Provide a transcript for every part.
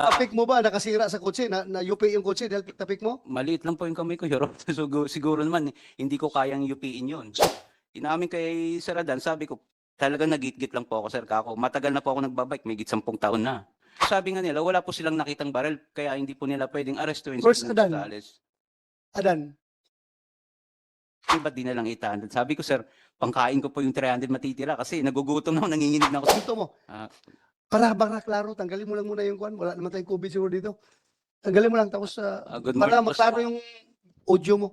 Tapik mo ba nakasira sa kotse? Na, na UP yung kotse dahil tapik mo? Maliit lang po yung kamay ko, Your Honor. Siguro, siguro naman, hindi ko kayang yupiin yun. Inamin kay Sir Adan, sabi ko, talagang nagitgit lang po ako, Sir Kako. Matagal na po ako nagbabike, may git sampung taon na. Sabi nga nila, wala po silang nakitang barrel, kaya hindi po nila pwedeng arestuin. si Ginoong Adan. Gonzales. Adan, Eh, ba't di na lang 800? Sabi ko, Sir, pangkain ko po yung 300 matitira kasi nagugutom na ako, nanginginig na ako. gusto mo. Ah. Para bang klaro, tanggalin mo lang muna yung kwan. Wala naman tayong COVID siguro dito. Tanggalin mo lang tapos uh, Ah, good para morning po sa- maklaro yung audio mo.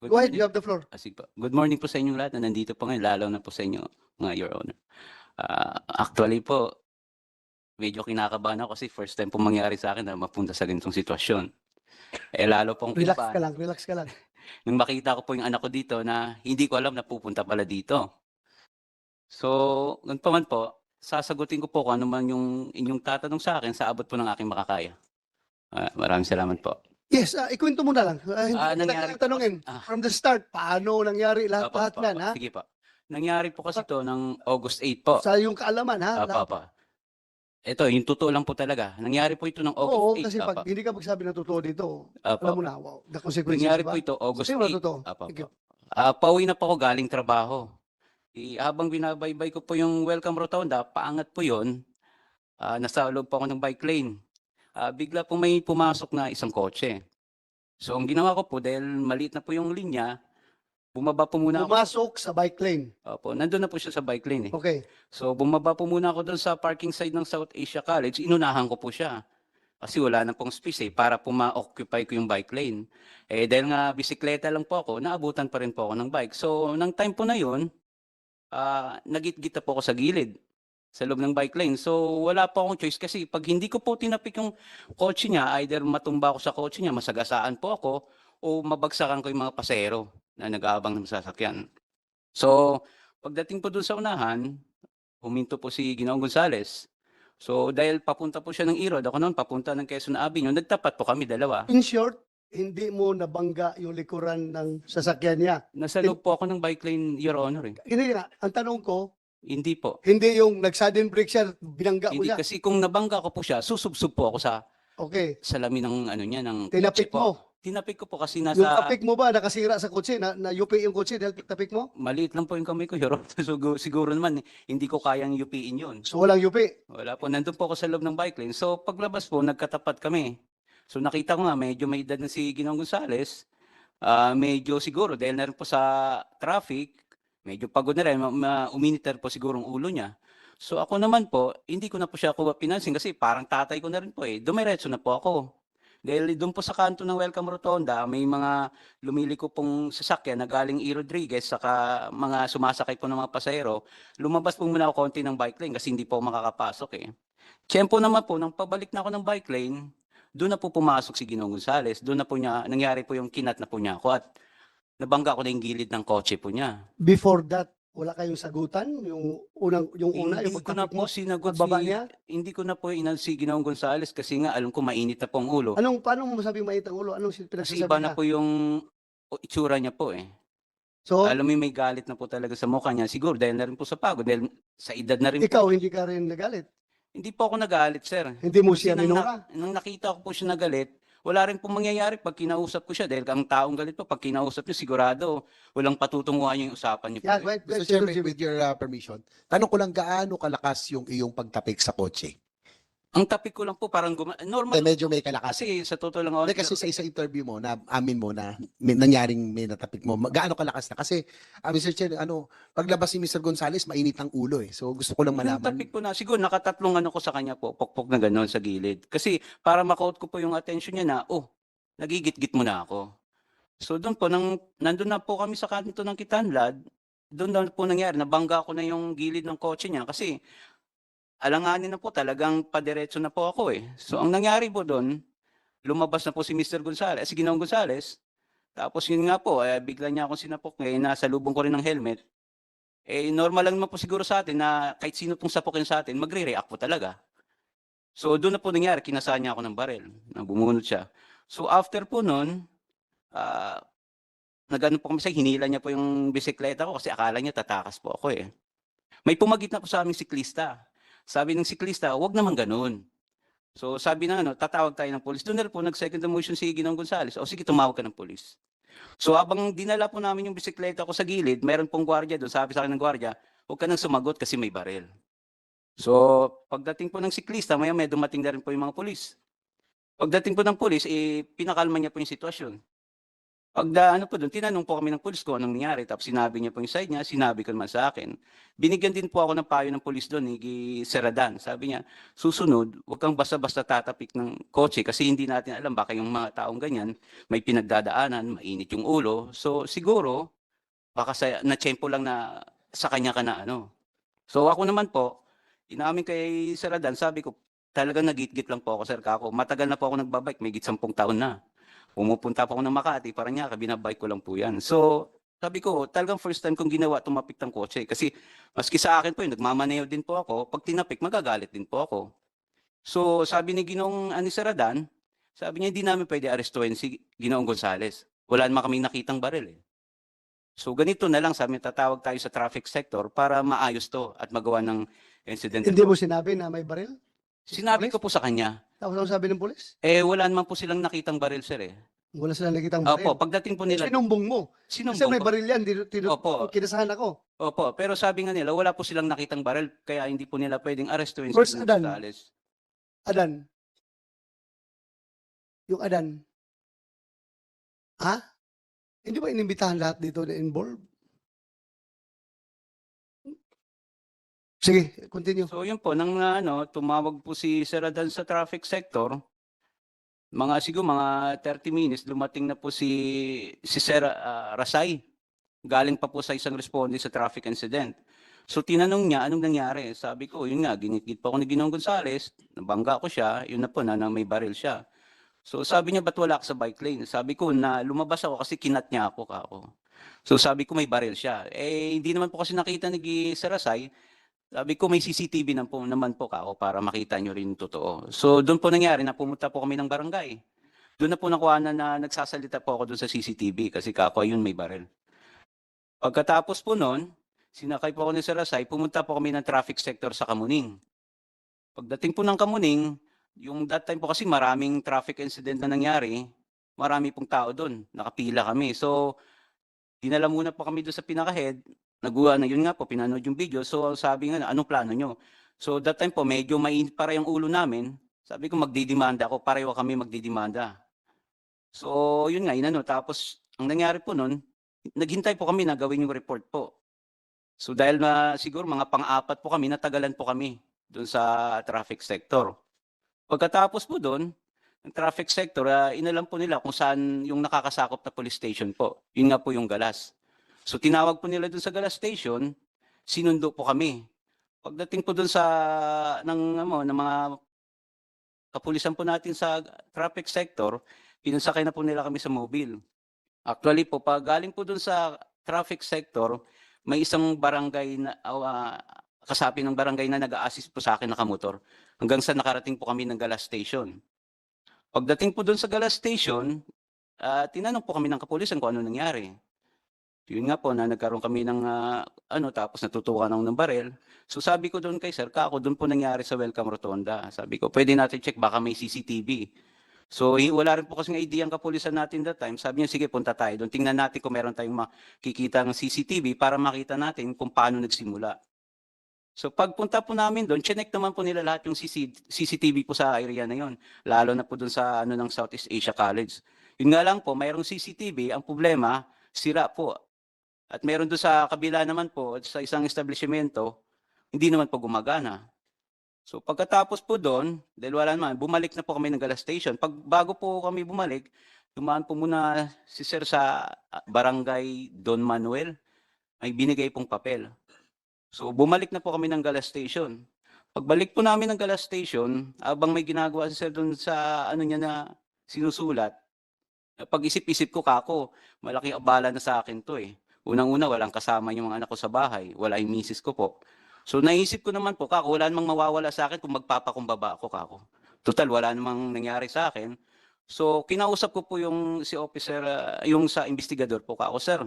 Good Go ahead, morning. you have the floor. Ah, sige po. Good morning po sa inyong lahat na nandito po ngayon, lalo na po sa inyo, mga Your Honor. Ah, actually po, medyo kinakabahan ako kasi first time po mangyari sa akin na mapunta sa ganitong sitwasyon. Eh lalo pong Relax iba, ka lang, relax ka lang. nung makita ko po yung anak ko dito na hindi ko alam na pupunta pala dito. So, ganun pa man po, sasagutin ko po kung ano man yung inyong tatanong sa akin sa abot po ng aking makakaya. Ah, maraming salamat po. Yes, uh, ikwento mo na lang. Uh, hindi Ah, nangyari kailangan tanungin. Ah. From the start, paano nangyari lahat, Opo, lahat opo, yan, opo. ha? Sige po. Nangyari po kasi to ng August 8 po. Sa yung kaalaman, ha? Apa, Lahat. apa. Ito, yung totoo lang po talaga. Nangyari po ito ng August Oo, 8. kasi apa, pag hindi ka magsabi ng totoo dito, apa. alam mo na, wow, the consequences, Nangyari ba? po ito August Sabi mo na 8. totoo. Apa, apa. Ah, pauwi na po ako galing trabaho. I, habang binabaybay ko po yung welcome rotonda, paangat po yon. Ah, nasa loob po ako ng bike lane. Ah, bigla po may pumasok na isang kotse. So, ang ginawa ko po, dahil maliit na po yung linya, bumaba po muna ako. Pumasok sa bike lane. Opo, nandun na po siya sa bike lane eh. Okay. So bumaba po muna ako doon sa parking side ng South Asia College. Inunahan ko po siya. Kasi wala na pong space eh, para po ma-occupy ko yung bike lane. Eh dahil nga bisikleta lang po ako, naabutan pa rin po ako ng bike. So nang time po na yun, ah nagit-git na po ako sa gilid sa loob ng bike lane. So wala po akong choice kasi pag hindi ko po tinapik yung kotse niya, either matumba ako sa kotse niya, masagasaan po ako, o mabagsakan ko yung mga pasero na nag-aabang ng sasakyan. So pagdating po doon sa unahan, huminto po si Ginoong Gonzales. So dahil papunta po siya ng Irod, ako noon papunta ng Quezon Avenue, nagtapat po kami dalawa. In short, hindi mo nabangga yung likuran ng sasakyan niya. Nasa loob po ako ng bike lane, Your Honor. Eh. Hindi nga, ang tanong ko, Hindi po. hindi yung nag-sudden brake siya, binangga mo Hindi siya. kasi kung nabangga ko po siya, susubsub po ako sa Okay. salamin ng ano niya ng Tinapik po. mo. Tinapik ko po kasi Yung nasa tapik mo ba nakasira sa kotse? Na, na UP yung kotse dahil tapik mo? maliit lang po yung kamay ko, Your Honor. Siguro, siguro naman hindi ko kayang yupiin 'yun. So walang UP. Wala po, nandun po ako sa loob ng bike lane. So paglabas po, nagkatapat kami. So nakita ko nga, medyo may edad na si Ginoong Gonzales. Ah, medyo siguro, dahil na rin po sa traffic, medyo pagod na rin, uminiter po siguro ang ulo niya. So ako naman po, hindi ko na po siya kuha pinansin kasi parang tatay ko na rin po eh. Dumiretso na po ako. Dahil doon po sa kanto ng Welcome Rotonda, may mga lumiliko pong sasakyan na galing E. Rodriguez saka mga sumasakay po ng mga pasahero. Lumabas po muna ako konti ng bike lane kasi hindi po ako makakapasok eh. Tiyempo naman po, nang pabalik na ako ng bike lane, doon na po pumasok si Ginoong Gonzales. Doon na po niya, nangyari po yung kinat na po niya ako at nabangga ko na yung gilid ng kotse po niya. Before that, wala kayong sagutan? Yung unang, yung una, hindi yung ko na po sinagot pagbaba si, niya? hindi ko na po inan si Ginoong Gonzales kasi nga alam ko mainit na po ang ulo. Anong, paano mo masabing mait ang ulo? Anong Kasi pinagsasabi iba na niya? po yung itsura niya po eh. So, Alam mo yung may galit na po talaga sa mukha niya. Siguro dahil na rin po sa pagod, dahil sa edad na rin po. ikaw, hindi ka rin nagalit. Hindi po ako nagalit, sir. Hindi mo Kasi siya nang, minura. na- nang nakita ko po siya nagalit, wala rin pong mangyayari pag kinausap ko siya dahil ang taong galit po, pag kinausap niyo, sigurado walang patutunguhan niyo yung usapan niyo. po Yeah, eh. right, Mr. right, Chairman, with your uh, permission, tanong ko lang gaano kalakas yung iyong pagtapik sa kotse? Ang topic ko lang po, parang guma- Eh, normal medyo may kalakas. kasi sa totoo lang, Hindi, kasi sa isang interview mo, na amin mo na may nangyaring may natapik mo, ma- gaano kalakas na? Kasi, uh, Mr. Chair, ano, paglabas ni Mr. Gonzales, mainit ang ulo eh. So, gusto ko lang Yung malaman. topic po na, siguro nakatatlong ano ko sa kanya po, pokpok na gano'n sa gilid. Kasi para makout ko po yung attention niya na, oh, nagigit-git mo na ako. So doon po, nang, nandun na po kami sa kanto ng Kitanlad, doon na po nangyari, nabangga ko na yung gilid ng kotse niya kasi alanganin na po, talagang padiretso na po ako eh. So ang nangyari po doon, lumabas na po si Mr. Gonzales, si Ginoong Gonzales, tapos yun nga po, eh, bigla niya akong sinapok ngayon, nasa lubong ko rin ng helmet. Eh, normal lang naman po siguro sa atin na kahit sino pong sapokin sa atin, magre-react po talaga. So doon na po nangyari, kinasaan niya ako ng baril, na siya. So after po noon, ah nagano po kami sa hinila niya po yung bisikleta ko kasi akala niya tatakas po ako eh. May pumagit na po sa aming siklista. Sabi ng siklista, wag naman ganun. So sabi na ano, tatawag tayo ng police. Doon na po nag-second motion si Ginong Gonzales. O sige, tumawag ka ng police. So habang dinala po namin yung bisikleta ko sa gilid, meron pong gwardiya doon. Sabi sa akin ng gwardiya, huwag ka nang sumagot kasi may baril. So pagdating po ng siklista, maya may dumating na rin po yung mga polis. Pagdating po ng polis, eh, pinakalma niya po yung sitwasyon. Pagda ano po doon, tinanong po kami ng polis ko anong nangyari. Tapos sinabi niya po yung side niya, sinabi ko naman sa akin. Binigyan din po ako ng payo ng polis doon, ni Seradan. Sabi niya, susunod, huwag kang basta-basta tatapik ng kotse kasi hindi natin alam baka yung mga taong ganyan may pinagdadaanan, mainit yung ulo. So siguro, baka sa, na-tsempo lang na sa kanya ka na ano. So ako naman po, inamin kay Seradan, sabi ko, talagang nagitgit lang po ako, sir, kako. Matagal na po ako nagbabike, may git sampung taon na. Pumupunta po ako ng Makati, parang niya, binabike ko lang po yan. So, sabi ko, talagang first time kong ginawa tumapik ng kotse. Kasi, maski sa akin po yun, nagmamaneho din po ako. Pag tinapik, magagalit din po ako. So, sabi ni Ginong Ani Saradan, sabi niya, hindi namin pwede arestuhin si Ginoong Gonzales. Wala naman kami nakitang baril eh. So, ganito na lang, sabi niya, tatawag tayo sa traffic sector para maayos to at magawa ng incident. Hindi mo sinabi na may baril? Sinabi ko po sa kanya, Tapos ano sabi ng polis? eh, wala naman po silang nakitang baril, sir eh. Wala silang nakitang baril. Opo, pagdating po nila, Sinumbong mo. Kasi sinumbong may ko. baril yan. Tinu, tinu, Opo. Kinasahan ako. Opo, pero sabi nga nila, wala po silang nakitang baril, kaya hindi po nila pwedeng arestuin si Adan. Gonzales. Adan. Yung Adan. Ha? Hindi ba inimbitahan lahat dito na involved? Sige, continue. So yun po, nang uh, ano, tumawag po si Sir Adan sa traffic sector, mga siguro mga 30 minutes, lumating na po si, si Sir ah, Rasay. Galing pa po sa isang respondent sa traffic incident. So tinanong niya, anong nangyari? Sabi ko, yun nga, ginigit pa ako ni Ginong Gonzales, nabangga ko siya, yun na po, na, na may baril siya. So sabi niya, ba't wala ka sa bike lane? Sabi ko, na lumabas ako kasi kinat niya ako, kako. So sabi ko, may baril siya. Eh, hindi naman po kasi nakita ni Gi- Sir Rasay, sabi ko may CCTV na po, naman po kako para makita nyo rin totoo. So doon po nangyari na pumunta po kami ng barangay. Doon na po nakuha na, na nagsasalita po ako doon sa CCTV kasi kako yun may baril. Pagkatapos po noon, sinakay po ako ni Sir Rasay, pumunta po kami ng traffic sector sa Kamuning. Pagdating po ng Kamuning, yung that time po kasi maraming traffic incident na nangyari, marami pong tao doon, nakapila kami. So, dinala muna po kami doon sa pinaka-head, Naguha na yun nga po, pinanood yung video. So sabi nga, anong plano nyo? So that time po, medyo mainit para yung ulo namin. Sabi ko, magdidemanda ako, pareho kami magdidemanda. So yun nga, inano. Tapos, ang nangyari po nun, naghintay po kami na gawin yung report po. So dahil na siguro mga pang-apat po kami, natagalan po kami doon sa traffic sector. Pagkatapos po doon, ng traffic sector, ah, inalam po nila kung saan yung nakakasakop na police station po. Yun nga po yung galas. So tinawag po nila doon sa gas station, sinundo po kami. Pagdating po doon sa ng ano, ng mga kapulisan po natin sa traffic sector, pinasakay na po nila kami sa mobile. Actually po, pag galing po doon sa traffic sector, may isang barangay na uh, kasapi ng barangay na nag-assist po sa akin nakamotor hanggang sa nakarating po kami ng gas station. Pagdating po doon sa gas station, ah, tinanong po kami ng kapulisan kung ano nangyari. Yun nga po na nagkaroon kami ng ah, ano tapos natutukan ako ng barel. So sabi ko doon kay Sir Kako, doon po nangyari sa Welcome Rotonda. Sabi ko, pwede natin check baka may CCTV. So wala rin po kasing idea ang kapulisan natin that time. Sabi niya, sige punta tayo doon. Tingnan natin kung meron tayong makikita ng CCTV para makita natin kung paano nagsimula. So pagpunta po namin doon, chinek naman po nila lahat yung CC CCTV po sa area na yon. Lalo na po doon sa ano ng Southeast Asia College. Yun nga lang po, mayroong CCTV. Ang problema, sira po. At meron doon sa kabila naman po, sa isang establishmento, hindi naman po gumagana. So pagkatapos po doon, dahil wala naman, bumalik na po kami ng gas station. Pag bago po kami bumalik, dumaan po muna si Sir sa ah, barangay Don Manuel. May binigay pong papel. So bumalik na po kami ng gas station. Pagbalik po namin ng gas station, abang may ginagawa si Sir doon sa ano niya na sinusulat, pag-isip-isip ko kako, malaking abala na sa akin to eh. Unang-una, walang kasama yung mga anak ko sa bahay. Wala yung misis ko po. So naisip ko naman po, kako, wala namang mawawala sa akin kung magpapakumbaba ako, kako. Total, wala namang nangyari sa akin. So kinausap ko po yung si officer, ah, yung sa investigador po, kako, sir,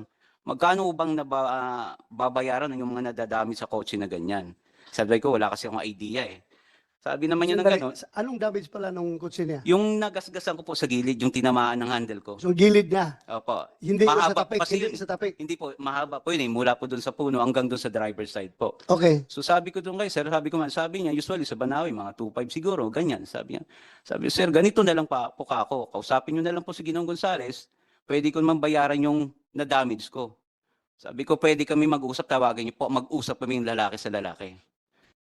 magkano bang naba, ah, babayaran ng mga nadadami sa kotse na ganyan? Sabi ko, wala kasi akong idea eh. Sabi naman niya ng gano'n. Anong damage pala nung kotse niya? Yung nagasgasan ko po sa gilid, yung tinamaan ng handle ko. So gilid niya. Opo. Hindi yung sa Mahaba tapik, kasi hindi sa tapik. Hindi po, mahaba po yun eh. Mula po doon sa puno hanggang doon sa driver's side po. Okay. So sabi ko doon kay sir, sabi ko man, sabi niya, usually sa Banawi, mga 2.5 siguro, ganyan. Sabi niya, sabi sir, ganito na lang pa po ka ako. Kausapin niyo na lang po si Ginong Gonzales, pwede ko naman bayaran yung na-damage ko. Sabi ko, pwede kami mag-usap, tawagin niyo po, mag-usap kami yung lalaki sa lalaki.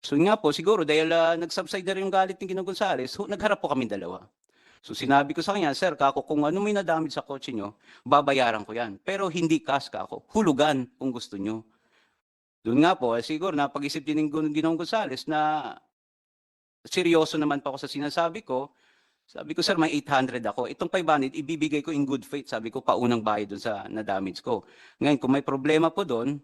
So nga po, siguro dahil uh, nag-subside na rin yung galit ni Ginong Gonzales, hu- nagharap po kami dalawa. So sinabi ko sa kanya, sir, kako, kung ano may na-damage sa kotse niyo, babayaran ko yan. Pero hindi cash ka ako, hulugan kung gusto niyo. Doon nga po, eh, siguro napag-isip din ng Ginoong Gonzales na seryoso naman pa ako sa sinasabi ko. Sabi ko, sir, may 800 ako. Itong 500, ibibigay ko in good faith. Sabi ko, paunang bayad doon sa na-damage ko. Ngayon, kung may problema po doon,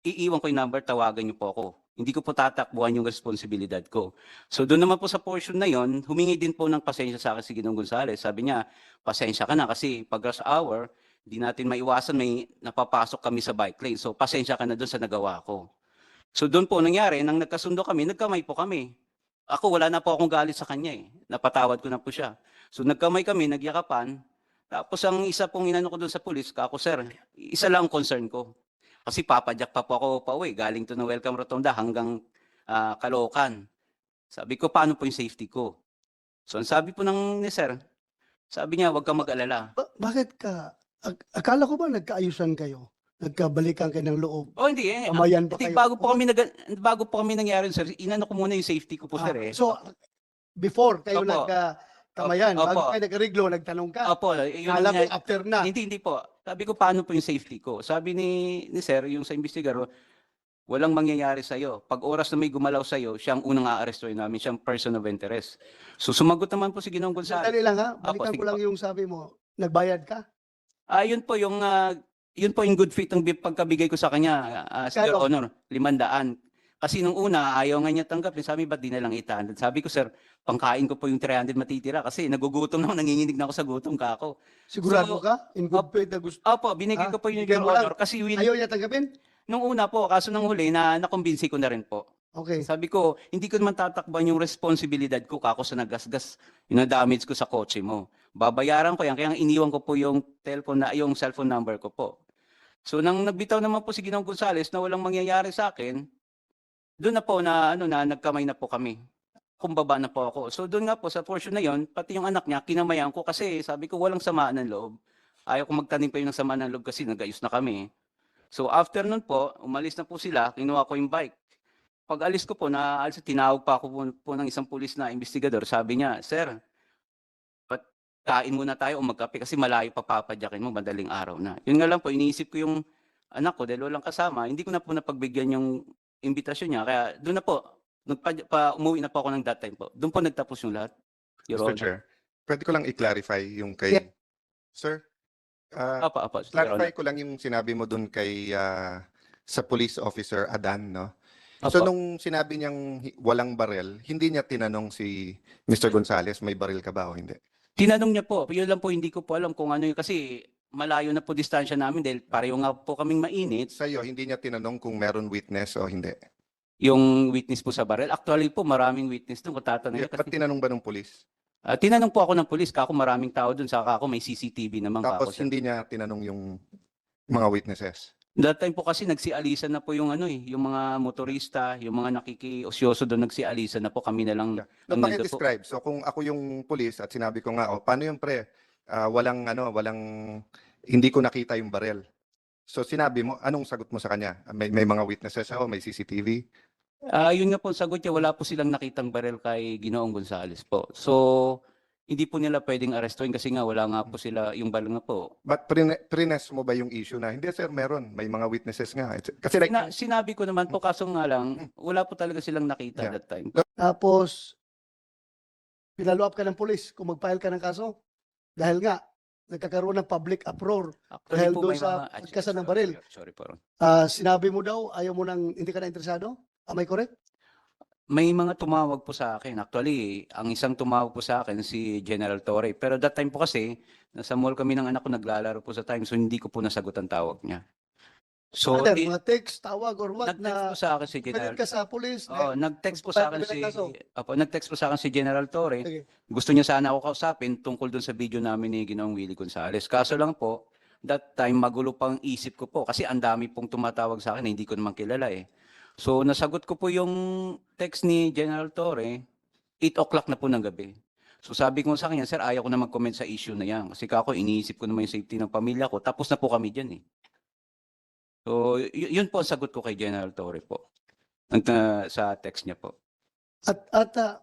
iiwan ko yung number, tawagan niyo po ako. Hindi ko po tatakbuhan yung responsibilidad ko. So doon naman po sa portion na yon, humingi din po ng pasensya sa akin si Ginong Gonzales. Sabi niya, pasensya ka na kasi pag rush hour, hindi natin maiwasan may napapasok kami sa bike lane. So pasensya ka na doon sa nagawa ko. So doon po nangyari, nang nagkasundo kami, nagkamay po kami. Ako wala na po akong galit sa kanya eh. Napatawad ko na po siya. So nagkamay kami, nagyakapan. Tapos ang isa pong inano ko doon sa pulis, kako sir, isa lang ang concern ko. Kasi papadyak pa po ako pa uwi. Galing to na Welcome Rotonda hanggang ah, Caloocan. Sabi ko, paano po yung safety ko? So ang sabi po ng ni sir, sabi niya, huwag kang mag-alala. Ba- bakit ka? Ak- akala ko ba nagkaayusan kayo? Nagkabalikan kayo ng loob? Oh, hindi eh. Kamayan pa Hindi, kayo? bago po kami nag bago po kami nangyari, sir, inano ko muna yung safety ko po, Ah, sir eh. So, before kayo Opo. Nagkakamayan, Opo. bago kayo nagkariglo, nagtanong ka. Opo, yun ang Alam mo, after na. Hindi, hindi po. Sabi ko, paano po yung safety ko? Sabi ni, ni sir, yung sa investigador, walang mangyayari sa'yo. Pag oras na may gumalaw sa'yo, siya ang unang aarestuin namin, siyang person of interest. So sumagot naman po si Ginong Gonzales. Sandali lang ha, Opo, balikan sige ko lang yung sabi mo. Nagbayad ka? Ah, yun po yung ah, yun po yung good faith ng bi- pagkabigay ko sa kanya, uh, Your Kano? Honor, limandaan. Kasi nung una, ayaw nga niya tanggapin. Sabi, ba't di na lang 800? Sabi ko, sir, pangkain ko po yung 300 matitira kasi nagugutom na ako, nanginginig na ako sa gutom ka ako. Sigurado So, ka? In good faith na gusto. Opo, binigay Ah, ko po yung Your. Honor kasi win, Ayaw niya tanggapin? nung una po, kaso nung huli, na nakumbinsi ko na rin po. Okay. Sabi ko, hindi ko naman tatakban yung responsibilidad ko kako sa nagasgas, yung na-damage ko sa kotse mo. Babayaran ko yan, kaya iniwan ko po yung telephone na, yung cellphone number ko po. So nang nagbitaw naman po si Ginong Gonzales na walang mangyayari sa akin, doon na po na ano na nagkamay na po kami. Kumbaba na po ako. So doon nga po sa portion na yon, pati yung anak niya kinamayan ko kasi sabi ko walang samaan ng loob. Ayaw ko magtanim pa yun ng samaan ng loob kasi nagayos na kami. So after nun po, umalis na po sila, kinuha ko yung bike. Pag alis ko po, na alis, tinawag pa ako po, po ng isang pulis na investigador. Sabi niya, Sir, kain muna tayo o magkape kasi malayo pa papadyakin mo, madaling araw na. Yun nga lang po, iniisip ko yung anak ko dahil walang kasama, hindi ko na po napagbigyan yung imbitasyon niya. Kaya doon na po, nagpa, pa, umuwi na po ako ng that time po. Doon po nagtapos yung lahat. Your Mr. Honor. Chair, pwede ko lang i-clarify yung kay... Yeah. Sir, ah, Apa, apa, Your clarify Honor. ko lang yung sinabi mo dun kay ah, sa police officer Adan, no? Apa. So nung sinabi niyang walang barel, hindi niya tinanong si Mr. Gonzales, may baril ka ba o hindi? Tinanong niya po, yun lang po hindi ko po alam kung ano yun kasi malayo na po distansya namin dahil pareho nga po kaming mainit. Sa iyo, hindi niya tinanong kung meron witness o hindi. Yung witness po sa barrel. Actually po, maraming witness doon. Kung tatanungin Ba't kasi, tinanong ba ng police? Ah, tinanong po ako ng polis, kako maraming tao doon, saka ako may CCTV naman kako. Tapos hindi niya tinanong yung mga witnesses. That time po kasi nagsialisan na po yung ano eh, yung mga motorista, yung mga nakikiosyoso doon nagsialisan na po kami na lang. Yeah. No, describe So kung ako yung police at sinabi ko nga, oh, paano yung pre? Ah, walang ano, walang hindi ko nakita yung barel. So sinabi mo, anong sagot mo sa kanya? May may mga witnesses ako, may CCTV. Ah, yun nga po ang sagot niya, wala po silang nakitang barrel kay Ginoong Gonzales po. So, hindi po nila pwedeng arrestuin kasi nga wala nga po sila yung barrel nga po. But prine- prines mo ba yung issue na, hindi sir, meron. May mga witnesses nga. It's- Kasi like, Sina- sinabi ko naman po, kaso nga lang, wala po talaga silang nakita Yeah. that time. Tapos, pinalo up ka ng polis kung mag-file ka ng kaso. Dahil nga, nagkakaroon ng public uproar. Actually Dahil po, doon may sa mga- ah, pagkasa ng baril. Sorry po. Ron. Ah, sinabi mo daw, ayaw mo nang, hindi ka na interesado? Am I correct? May mga tumawag po sa akin. Actually, ang isang tumawag po sa akin si General Torre. Pero that time po kasi, nasa mall kami ng anak ko naglalaro po sa time so hindi ko po nasagot ang tawag niya. So, Ano, i- mga text, tawag, or what nag-text na po sa akin si General ka sa police. Oo, nag-text po sa akin si. Opo, nag-text po sa akin si General Torre. Sige. Gusto niya sana ako kausapin tungkol dun sa video namin ni Ginoong Willie Gonzales. Kaso lang po, that time magulo pang isip ko po kasi ang dami pong tumatawag sa akin na hindi ko naman kilala eh. So nasagot ko po yung text ni General Torre, 8 o'clock na po ng gabi. So sabi ko sa kanya, sir, ayaw ko na mag-comment sa issue na yan. Kasi kako, iniisip ko naman yung safety ng pamilya ko. Tapos na po kami dyan eh. So y- yun po ang sagot ko kay General Torre po. Nag- na- sa text niya po. At, at ah,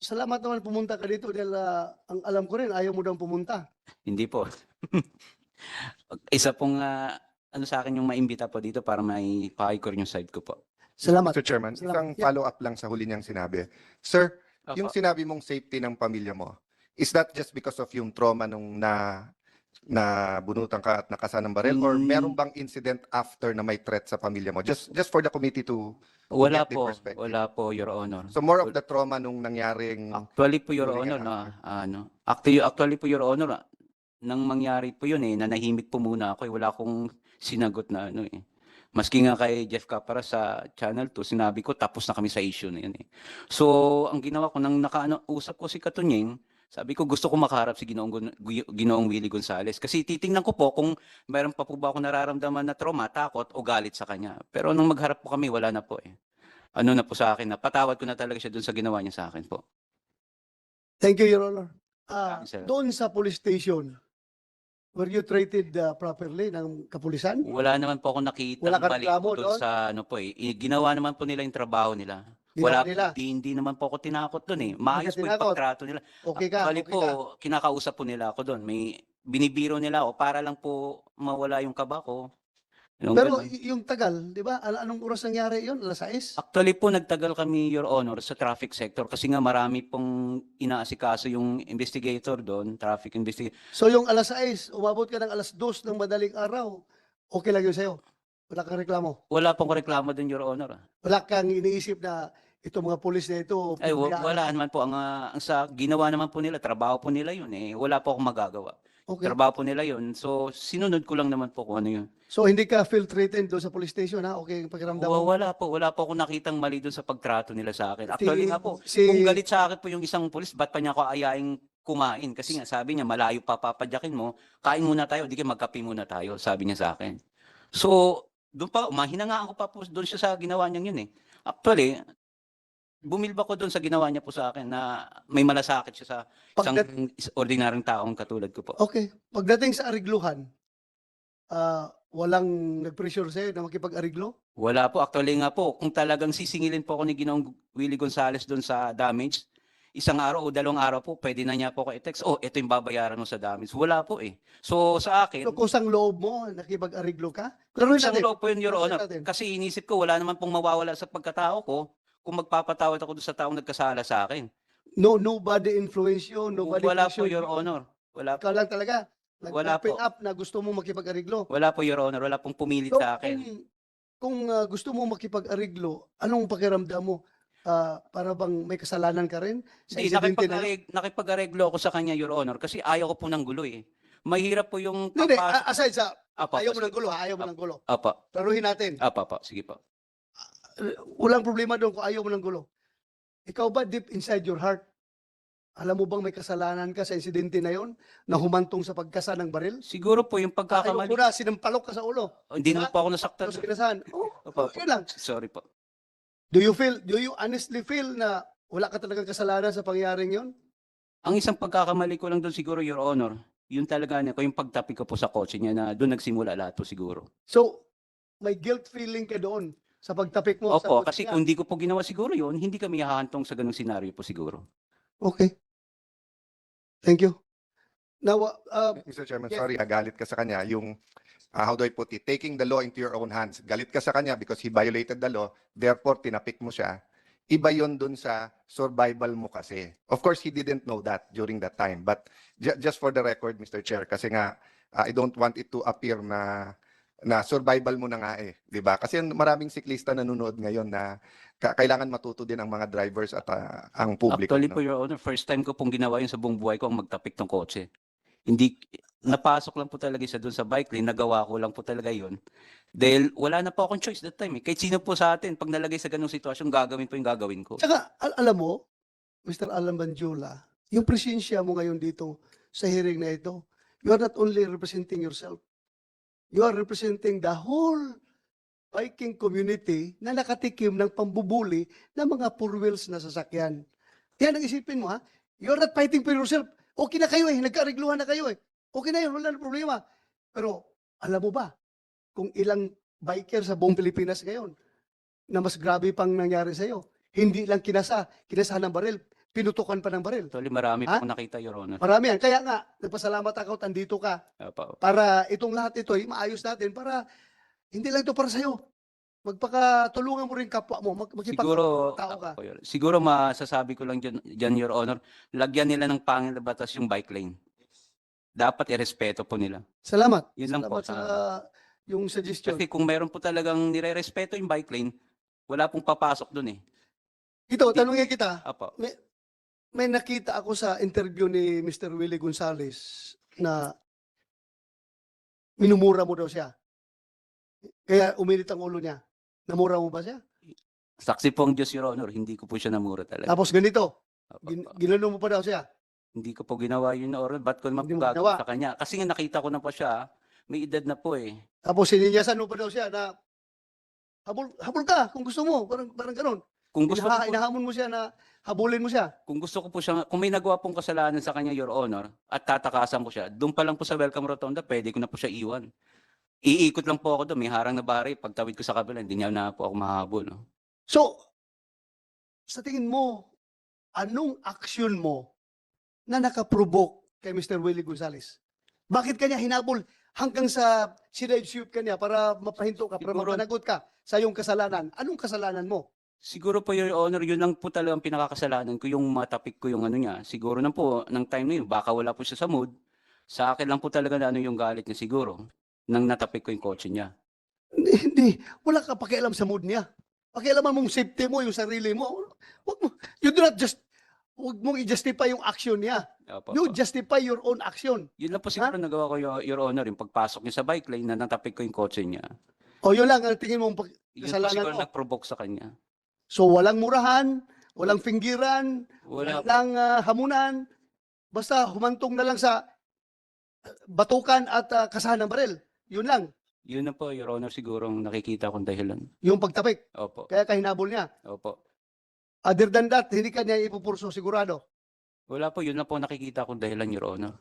salamat naman pumunta ka dito dahil ah, ang alam ko rin, ayaw mo daw pumunta. Hindi po. Isa pong ah, ano sa akin yung maimbita po dito para may pakikor yung side ko po. Salamat. Mr. Chairman, Salamat. isang Yeah. follow-up lang sa huli niyang sinabi. Sir, yung Opo. sinabi mong safety ng pamilya mo, is that just because of yung trauma nung na na bunutan ka at nakasa ng baril or Mm. meron bang incident after na may threat sa pamilya mo? Just just for the committee to Wala get the po. perspective. Wala po, Your Honor. So more of the trauma nung nangyaring Actually po, Your During Honor, and na ano, actually, actually po, Your Honor, ah, nang mangyari po yun eh, nanahimik po muna ako eh, wala akong sinagot na ano eh. Maski nga kay Jeff Capara sa Channel 2, sinabi ko tapos na kami sa issue na yun eh. So, ang ginawa ko, nang nakaano, usap ko si Katunying, sabi ko gusto ko makaharap si Ginoong, Ginoong Willie Gonzales. Kasi titingnan ko po kung mayroon pa po ba ako nararamdaman na trauma, takot o galit sa kanya. Pero nung magharap po kami, wala na po eh. Ano na po sa akin na patawad ko na talaga siya dun sa ginawa niya sa akin po. Thank you, Your Honor. Sir. doon sa police station, were you treated ah, properly ng kapulisan? Wala naman po ako nakita Wala mali reklamo doon doon? sa ano po eh. Ginawa naman po nila yung trabaho nila. Wala nila. Hindi, hindi naman po ako tinakot doon eh. Maayos po yung tinakot. pagtrato nila. Okay ka? Actually Okay po, ka? kinakausap po nila ako doon. May binibiro nila ako para lang po mawala yung kaba ko. Yung Pero ganun. yung tagal, di ba? Al- anong oras nangyari yun? Alas 6? Actually po, nagtagal kami, Your Honor, sa traffic sector kasi nga marami pong inaasikaso yung investigator doon, traffic investigator. So yung alas 6, umabot ka ng alas 2 ng madaling araw, okay lang yun sa'yo? Wala kang reklamo? Wala pong reklamo doon, Your Honor. Wala kang iniisip na itong mga pulis na ito? Ay, wa- pinabayaan wala naman po. Ang, ah, ang sa ginawa naman po nila, trabaho po nila yun eh. Wala po akong magagawa. Okay. Trabaho po nila yun. So, sinunod ko lang naman po kung ano yun. So hindi ka feel threatened doon sa police station ha? Okay, yung pakiramdam Wa- mo? Wala po. Wala po akong nakitang mali doon sa pagtrato nila sa akin. Actually Si- nga po, si- kung galit sa akin po yung isang pulis, ba't pa niya ako ayaing kumain? Kasi nga sabi niya, malayo pa papadyakin mo, kain muna tayo, di ka magkape muna tayo, sabi niya sa akin. So, doon pa, mahinangaan ko pa po doon siya sa ginawa niya yun eh. Actually, bumilba ko doon sa ginawa niya po sa akin na may malasakit siya sa isang Pagdat- ordinaryong taong katulad ko po. Okay. Pagdating sa arigluhan, ah, walang nag-pressure sa'yo na makipag-ariglo? Wala po. Actually nga po, kung talagang sisingilin po ako ni Ginoong Willie Gonzales doon sa damage, isang araw o dalawang araw po, pwede na niya po ako i-text, oh, ito yung babayaran mo sa damage. Wala po eh. So sa akin, So kusang loob mo, nakipag-ariglo ka? Klaruhin isang natin. loob po yun, Your Klaruhin Honor. natin. Kasi inisip ko, wala naman pong mawawala sa pagkatao ko kung magpapatawad ako doon sa taong nagkasala sa akin. No, nobody influence you, nobody Wala po, Your you. Honor. Wala po. Ikaw lang talaga. Wala Nag-open po. up na gusto mo makipag-ariglo. Wala po, Your Honor. Wala pong pumilit So, sa akin. kung, kung ah, gusto mo makipag-ariglo, anong pakiramdam mo? Ah, para bang may kasalanan ka rin? Sa Hindi, insidente na nakipag-areg- nakipag-areglo ako sa kanya, Your Honor, kasi ayaw ko po ng gulo eh. Mahirap po yung Hindi, hindi. papasok. A- aside sa Apa, ayaw mo sige. ng gulo, ha? ayaw mo ng gulo. Apa, Klaruhin natin. apa, apa. Sige po. Walang problema doon kung ayaw mo ng gulo. Ikaw ba deep inside your heart, alam mo bang may kasalanan ka sa insidente na yon na humantong sa pagkasa ng baril? Siguro po yung Ayaw pagkakamali. mo na, sinampalok ka sa ulo. Oh, Hindi naman po ako nasaktan. Tapos kinasahan. Oh, Opo, yun lang. Sorry po. Do you feel, do you honestly feel na wala ka talagang kasalanan sa pangyaring yon? Ang isang pagkakamali ko lang doon siguro, Your Honor, yun talaga niya, ko yung pagtapik ko po sa kotse niya na doon nagsimula lahat po siguro. So, may guilt feeling ka doon sa pagtapik mo sa Opo, kotse kasi kung hindi ko po ginawa siguro yun, hindi kami hahantong sa ganung senaryo po siguro. Okay. Thank you. Now, uh, Mr. Chairman, Yes. sorry, nagalit ka sa kanya. Yung, ah, how do I put it, taking the law into your own hands. Galit ka sa kanya because he violated the law, therefore tinapik mo siya. Iba yon dun sa survival mo kasi. Of course, he didn't know that during that time. But ju- just for the record, Mr. Chair, kasi nga, ah, I don't want it to appear na na survival mo na nga eh, 'di ba? Kasi maraming siklista nanonood ngayon na ka- kailangan matuto din ang mga drivers at ah, ang publiko. Actually no? po, Your Honor, first time ko pong ginawa yun sa buong buhay ko ang magtapik ng kotse. Hindi, napasok lang po talaga siya doon sa bike lane, nagawa ko lang po talaga yun. Dahil wala na po akong choice that time eh. Kahit sino po sa atin, pag nalagay sa ganung sitwasyon, gagawin po yung gagawin ko. Tsaka, al- alam mo, Mr. Alan Banjula, yung presensya mo ngayon dito sa hearing na ito, you are not only representing yourself, you are representing the whole biking community na nakatikim ng pambubuli ng mga four wheels na sasakyan. Yan ang isipin mo ha. You are not fighting for yourself. Okay na kayo eh. Nagkaregluhan na kayo eh. Okay na yun. Wala na problema. Pero alam mo ba kung ilang biker sa buong Pilipinas ngayon na mas grabe pang nangyari sa iyo? Hindi lang kinasa, kinasa ng baril, pinutukan pa ng baril. Actually, marami Ha? po nakita, Your Honor. Marami yan. Kaya nga, nagpasalamat ako at andito ka Opo. para itong lahat ito ay maayos natin para hindi lang ito para sa'yo. Magpakatulungan mo rin kapwa mo. Mag, Siguro, tao ka. Your- siguro masasabi ko lang dyan, dyan, Your Honor, lagyan nila ng pangil batas yung bike lane. Dapat irespeto po nila. Salamat. Yun lang po. Salamat sa yung suggestion. Kasi kung meron po talagang nire-respeto yung bike lane, wala pong papasok dun eh. Ito, tanungin kita. Apo. May nakita ako sa interview ni Mr. Willie Gonzales na minumura mo daw siya. Kaya uminit ang ulo niya. Namura mo ba siya? Saksi po ang Diyos, Your Honor. Hindi ko po siya namura talaga. Tapos ganito, gin, ginano mo pa daw siya. Hindi ko po ginawa yun, Your Honor. Ba't ko naman Hindi mo ginawa. sa kanya? Kasi nga nakita ko na po siya, may edad na po eh. Tapos sininyasan mo pa daw siya na habol, habol ka kung gusto mo. Parang, parang ganun. Kung gusto, ko Inaha, po, inahamon mo siya na habulin mo siya. kung gusto ko po siya, kung may nagawa pong kasalanan sa kanya, Your Honor, at tatakasan ko siya, doon pa lang po sa Welcome Rotonda, pwede ko na po siya iwan. Iikot lang po ako doon, may harang na bari, pagtawid ko sa kabila, hindi niya na po ako mahabol. No? So, sa tingin mo, anong action mo na nakaprovoke kay Mr. Willie Gonzales? Bakit kanya hinabol hanggang sa sinide-sweep kanya para mapahinto ka, para Siguro- mapanagot ka sa iyong kasalanan? Anong kasalanan mo? Siguro po, Your Honor, yun lang po talaga ang pinakakasalanan ko, yung matapik ko yung ano niya. Siguro na po, ng time na yun, baka wala po siya sa mood. Sa akin lang po talaga na ano yung galit niya siguro, nang natapik ko yung kotse niya. Hindi, hindi. Wala ka pakialam sa mood niya. Pakialaman mong safety mo, yung sarili mo. Wag mo. You do not just, wag mong i-justify yung action niya. Opo, You opo. justify your own action. Yun lang po siguro nagawa ko, Your, Your Honor, yung pagpasok niya sa bike lane na natapik ko yung kotse niya. O yun lang ang tingin mong pag- Yun po Kasalanan siguro mo. nag-provoke sa kanya. So walang murahan, walang pinggiran, Wala walang ah, hamunan. Basta humantong na lang sa ah, batukan at uh, kasahan ng baril. Yun lang, Yun na po, Your Honor, siguro ang nakikita kong dahilan. yung pagtapik. Opo, Kaya kahinabol niya. opo. Other than that, hindi ka niya ipupurso sigurado. Wala po, yun na po nakikita kong dahilan, Your Honor.